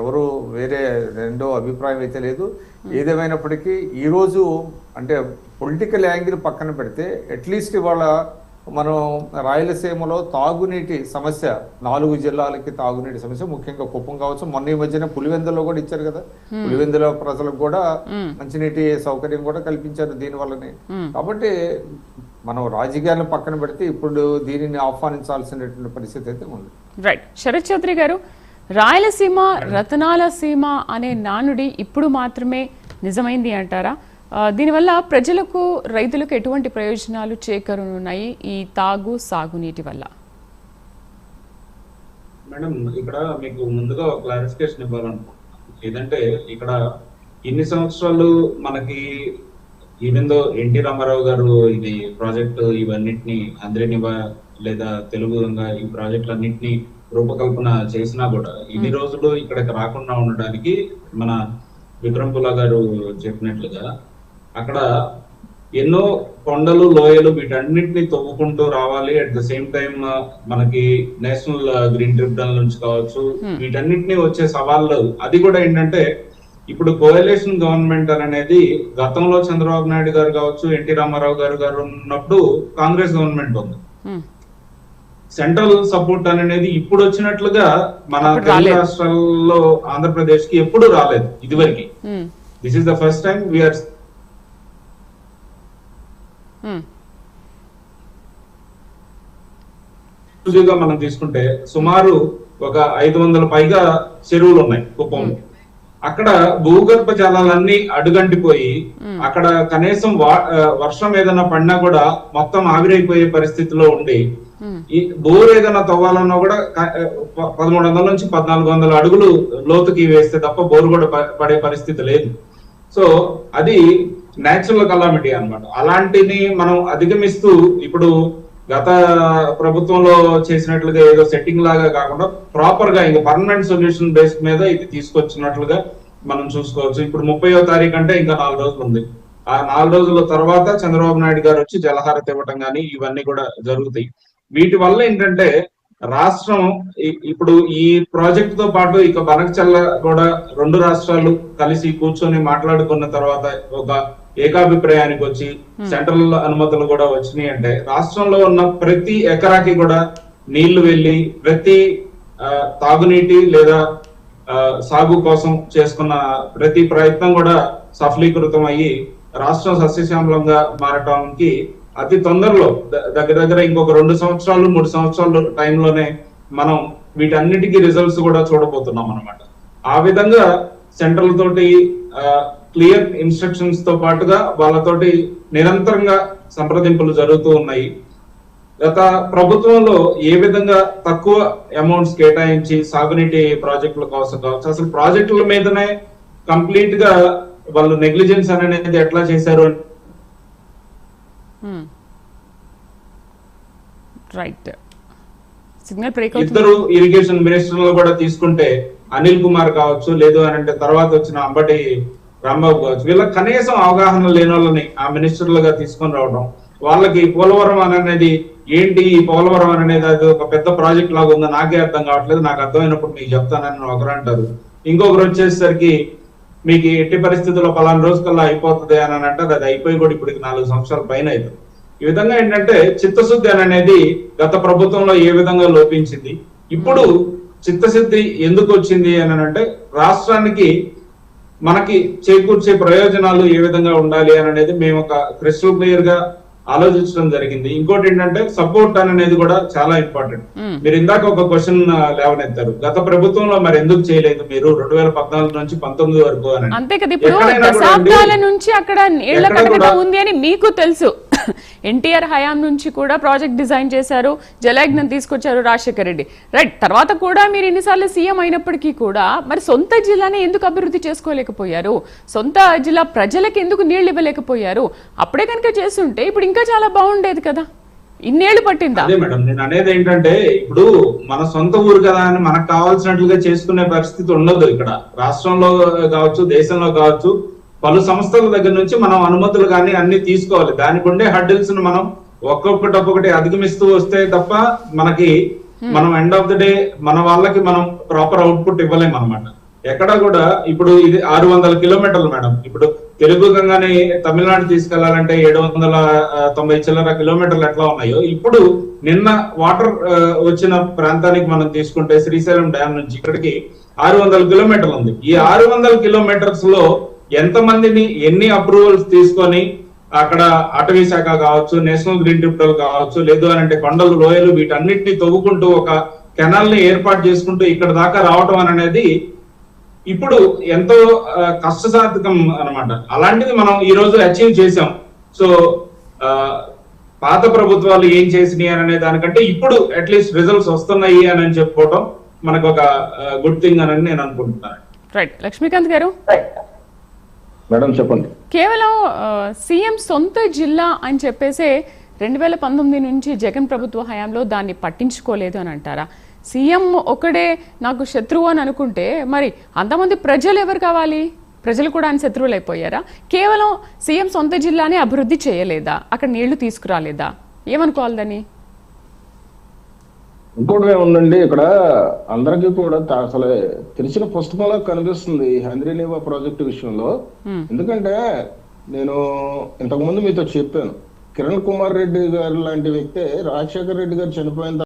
ఎవరు వేరే రెండో అభిప్రాయం అయితే లేదు. ఏదేమైనప్పటికీ ఈరోజు అంటే పొలిటికల్ యాంగిల్ పక్కన పెడితే అట్లీస్ట్ ఇవాళ మనం రాయలసీమలో తాగునీటి సమస్య నాలుగు జిల్లాలకి తాగునీటి సమస్య ముఖ్యంగా కుప్పం కావచ్చు. మొన్న ఈ మధ్యన పులివెందులో కూడా ఇచ్చారు కదా. పులివెందుల ప్రజలకు కూడా మంచినీటి సౌకర్యం కూడా కల్పించారు దీని వల్లనే కాబట్టి మనం రాజకీయాలను పక్కన పెడితే ఇప్పుడు దీనిని ఆహ్వానించాల్సినటువంటి పరిస్థితి అయితే ఉంది. రైట్ శరత్ చౌదరి గారు రాయలసీమ రతనాల సీమ అనే నానుడి ఇప్పుడు మాత్రమే నిజమైంది అంటారా? దీనివల్ల ప్రజలకు రైతులకు ఎటువంటి ప్రయోజనాలు చేకూరనున్నాయి ఈ తాగు సాగునీటి వల్ల? మేడం ఇక్కడ మీకు ముందుగా క్లారిఫికేషన్ ఇవ్వాలనుకుంటున్నాను. ఏదంటే ఇక్కడ ఇన్ని సంవత్సరాలు మనకి ఈవెందో ఎన్టీ రామారావు గారు ఇది ప్రాజెక్టు ఇవన్నిటిని అందరినివా లేదా తెలుగు రంగ ఈ ప్రాజెక్టులన్నింటినీ రూపకల్పన చేసినా కూడా ఇన్ని రోజులు ఇక్కడికి రాకుండా ఉండడానికి మన విక్రమ్ పులా గారు చెప్పినట్లుగా అక్కడ ఎన్నో కొండలు లోయలు వీటన్నిటిని తవ్వుకుంటూ రావాలి. అట్ ద సేమ్ టైం మనకి నేషనల్ గ్రీన్ ట్రిబ్యునల్ నుంచి కావచ్చు. వీటన్నిటిని వచ్చే సవాళ్ళు అది కూడా ఏంటంటే ఇప్పుడు కోయలేషన్ గవర్నమెంట్ అనేది గతంలో చంద్రబాబు నాయుడు గారు కావచ్చు ఎన్టీ రామారావు గారు గారు ఉన్నప్పుడు కాంగ్రెస్ గవర్నమెంట్ ఉంది. సెంట్రల్ సపోర్ట్ అనేది ఇప్పుడు వచ్చినట్లుగా మన తెలుగు. రాష్ట్రాల్లో ఆంధ్రప్రదేశ్కి ఎప్పుడు రాలేదు ఇదివరకు. This is the first time VR. గా మనం తీసుకుంటే సుమారు ఒక ఐదు వందల పైగా చెరువులు ఉన్నాయి కుప్పంలో అక్కడ భూగర్భ జలాలన్నీ అడుగంటిపోయి అక్కడ కనీసం వర్షం ఏదైనా పడినా కూడా మొత్తం ఆవిరైపోయే పరిస్థితిలో ఉండి. ఈ బోర్ ఏదైనా తవ్వాలన్నా కూడా పదమూడు వందల నుంచి పద్నాలుగు వందల అడుగులు లోతుకి వేస్తే తప్ప బోర్ కూడా పడే పరిస్థితి లేదు. సో అది నేచురల్ కలామిటీ అన్నమాట. అలాంటిని మనం అధిగమిస్తూ ఇప్పుడు గత ప్రభుత్వంలో చేసినట్లుగా ఏదో సెట్టింగ్ లాగా కాకుండా ప్రాపర్గా ఇంకా పర్మనెంట్ సొల్యూషన్ బేస్ మీద ఇది తీసుకొచ్చినట్లుగా మనం చూసుకోవచ్చు. ఇప్పుడు ముప్పయో తారీఖు అంటే ఇంకా నాలుగు రోజులు ఉంది. ఆ నాలుగు రోజుల తర్వాత చంద్రబాబు నాయుడు గారు వచ్చి జలహారతి ఇవ్వటం కానీ ఇవన్నీ కూడా జరుగుతాయి. వీటి వల్ల ఏంటంటే రాష్ట్రం ఇప్పుడు ఈ ప్రాజెక్ట్తో పాటు ఇక బనకచల్ల కూడా రెండు రాష్ట్రాలు కలిసి కూర్చొని మాట్లాడుకున్న తర్వాత ఒక ఏకాభిప్రాయానికి వచ్చి సెంట్రల్ అనుమతులు కూడా వచ్చినాయి అంటే రాష్ట్రంలో ఉన్న ప్రతి ఎకరాకి కూడా నీళ్ళు వెళ్ళి ప్రతి ఆ, తాగునీటి లేదా సాగు కోసం చేసుకున్న ప్రతి ప్రయత్నం కూడా సఫలీకృతం అయ్యి రాష్ట్రం సస్యశ్యామలంగా మారటానికి అతి తొందరలో దగ్గర దగ్గర ఇంకొక రెండు సంవత్సరాలు మూడు సంవత్సరాలు టైంలోనే మనం వీటన్నిటికీ రిజల్ట్స్ కూడా చూడబోతున్నాం అనమాట ఆ విధంగా సెంట్రల్ తోటి క్లియర్ ఇన్స్ట్రక్షన్స్తో పాటుగా వాళ్ళతోటి నిరంతరంగా సంప్రదింపులు జరుగుతూ ఉన్నాయి. గత ప్రభుత్వంలో ఏ విధంగా తక్కువ అమౌంట్స్ కేటాయించి సాగునీటి ప్రాజెక్టుల కోసం కావచ్చు? అసలు ప్రాజెక్టుల మీదనే కంప్లీట్గా వాళ్ళు నెగ్లిజెన్స్ అనేది ఎట్లా చేశారు రైట్ సిగ్నల్ బ్రేక్ ఇద్దరు ఇరిగేషన్ మినిస్టర్లు కూడా తీసుకుంటే అనిల్ కుమార్ కావచ్చు లేదు అని అంటే తర్వాత వచ్చిన అంబటి రాంబాబు కావచ్చు వీళ్ళకి కనీసం అవగాహన లేని వాళ్ళని ఆ మినిస్టర్లుగా తీసుకొని రావడం వాళ్ళకి పోలవరం అని అనేది ఏంటి ఈ పోలవరం అని అనేది అది ఒక పెద్ద ప్రాజెక్ట్ లాగా ఉందో నాకే అర్థం కావట్లేదు నాకు అర్థమైనప్పుడు మీకు చెప్తానని ఒకరు అంటారు. ఇంకొకరు వచ్చేసరికి మీకు ఎట్టి పరిస్థితుల్లో పలానా రోజుకల్లా అయిపోతుంది అని అంటారు. అది అయిపోయి కూడా ఇప్పుడు నాలుగు సంవత్సరాల పైన అవుతుంది. ఈ విధంగా ఏంటంటే చిత్తశుద్ధి అని అనేది గత ప్రభుత్వంలో ఏ విధంగా లోపించింది? ఇప్పుడు చిత్తశుద్ధి ఎందుకు వచ్చింది అని అంటే రాష్ట్రానికి మనకి చేకూర్చే ప్రయోజనాలు ఏ విధంగా ఉండాలి అని అనేది మేము ఒక క్రిస్టల్ క్లియర్గా ఆలోచించడం జరిగింది. ఇంకోటి ఏంటంటే సపోర్ట్ అనేది కూడా చాలా ఇంపార్టెంట్ మ్మ్. మీరు ఇందాక ఒక క్వశ్చన్ లేవనెత్తారు. గత ప్రభుత్వంలో మరి ఎందుకు చేయలేదు మీరు? రెండు వేల పద్నాలుగు నుంచి పంతొమ్మిది వరకు అని. అంతే కదా ఇప్పుడు దశాబ్దాల నుంచి అక్కడ నీళ్ళ కటకట ఉంది అని మీకు తెలుసు. ఎన్టీఆర్ హయాం నుంచి కూడా ప్రాజెక్ట్ డిజైన్ చేశారు జలయజ్ఞం తీసుకొచ్చారు రాజశేఖర రెడ్డి. రైట్ తర్వాత కూడా మీరు ఎన్నిసార్లు సీఎం అయినప్పటికీ కూడా మరి సొంత జిల్లాని ఎందుకు అభివృద్ధి చేసుకోలేకపోయారు? సొంత జిల్లా ప్రజలకు ఎందుకు నీళ్ళు ఇవ్వలేకపోయారు? అప్పుడే కనుక చేస్తుంటే ఇప్పుడు ఇంకా చాలా బాగుండేది కదా. ఇన్నేళ్ళు పట్టిందా? అదే మేడం నేను అనేది ఏంటంటే ఇప్పుడు మన సొంత ఊరు కదా అని మనకు కావాల్సినట్లుగా చేసుకునే పరిస్థితి ఉండదు ఇక్కడ. రాష్ట్రంలో కావచ్చు దేశంలో కావచ్చు పలు సంస్థల దగ్గర నుంచి మనం అనుమతులు కానీ అన్ని తీసుకోవాలి. దానికి ఉండే హడ్డిల్స్ను మనం ఒక్కొక్కటి ఒక్కొక్కటి అధిగమిస్తూ వస్తే తప్ప మనకి మనం ఎండ్ ఆఫ్ ద డే మన వాళ్ళకి మనం ప్రాపర్ అవుట్పుట్ ఇవ్వలేం అనమాట ఎక్కడ కూడా ఇప్పుడు ఇది ఆరు వందల కిలోమీటర్లు మేడం. ఇప్పుడు తెలుగు గంగాని తమిళనాడు తీసుకెళ్ళాలంటే ఏడు వందల తొంభై చిల్లర కిలోమీటర్లు ఎట్లా ఉన్నాయో ఇప్పుడు నిన్న వాటర్ వచ్చిన ప్రాంతానికి మనం తీసుకుంటే శ్రీశైలం డ్యామ్ నుంచి ఇక్కడికి ఆరు వందల కిలోమీటర్లు ఉంది. ఈ ఆరు వందల కిలోమీటర్స్లో ఎంత మందిని ఎన్ని అప్రూవల్స్ తీసుకొని అక్కడ అటవీ శాఖ కావచ్చు నేషనల్ గ్రీన్ ట్రిబ్యునల్ కావచ్చు లేదు అని అంటే కొండలు లోయలు వీటన్నిటిని తవ్వుకుంటూ ఒక కెనాల్ని ఏర్పాటు చేసుకుంటూ ఇక్కడ దాకా రావటం అని అనేది ఇప్పుడు ఎంతో కష్టసాధకం అన్నమాట. అలాంటిది మనం ఈ రోజు అచీవ్ చేసాం సో ఆ, పాత ప్రభుత్వాలు ఏం చేసినాయి అని అనే దానికంటే ఇప్పుడు అట్లీస్ట్ రిజల్ట్స్ వస్తున్నాయి అని అని చెప్పుకోవటం మనకు ఒక గుడ్ థింగ్ అని నేను అనుకుంటున్నాను. రైట్ లక్ష్మీకాంత్ గారు? మేడం చెప్పండి. కేవలం సీఎం సొంత జిల్లా అని చెప్పేసే రెండు వేల పంతొమ్మిది నుంచి జగన్ ప్రభుత్వ హయాంలో దాన్ని పట్టించుకోలేదు అని అంటారా? సీఎం ఒకడే నాకు శత్రువు అని అనుకుంటే మరి అంతమంది ప్రజలు ఎవరు కావాలి? ప్రజలు కూడా ఆయన శత్రువులు అయిపోయారా? కేవలం సీఎం సొంత జిల్లానే అభివృద్ధి చేయలేదా? అక్కడ నీళ్ళు తీసుకురాలేదా? ఏమనుకోవాలి దాన్ని? ఇంకోటి ఏముందండి ఇక్కడ అందరికీ కూడా అసలు తెలిసిన పుస్తకంలో కనిపిస్తుంది హంద్రీనేవా ప్రాజెక్టు విషయంలో. ఎందుకంటే నేను ఇంతకుముందు మీతో చెప్పాను కిరణ్ కుమార్ రెడ్డి గారు లాంటి వ్యక్తే రాజశేఖర్ రెడ్డి గారు చనిపోయిన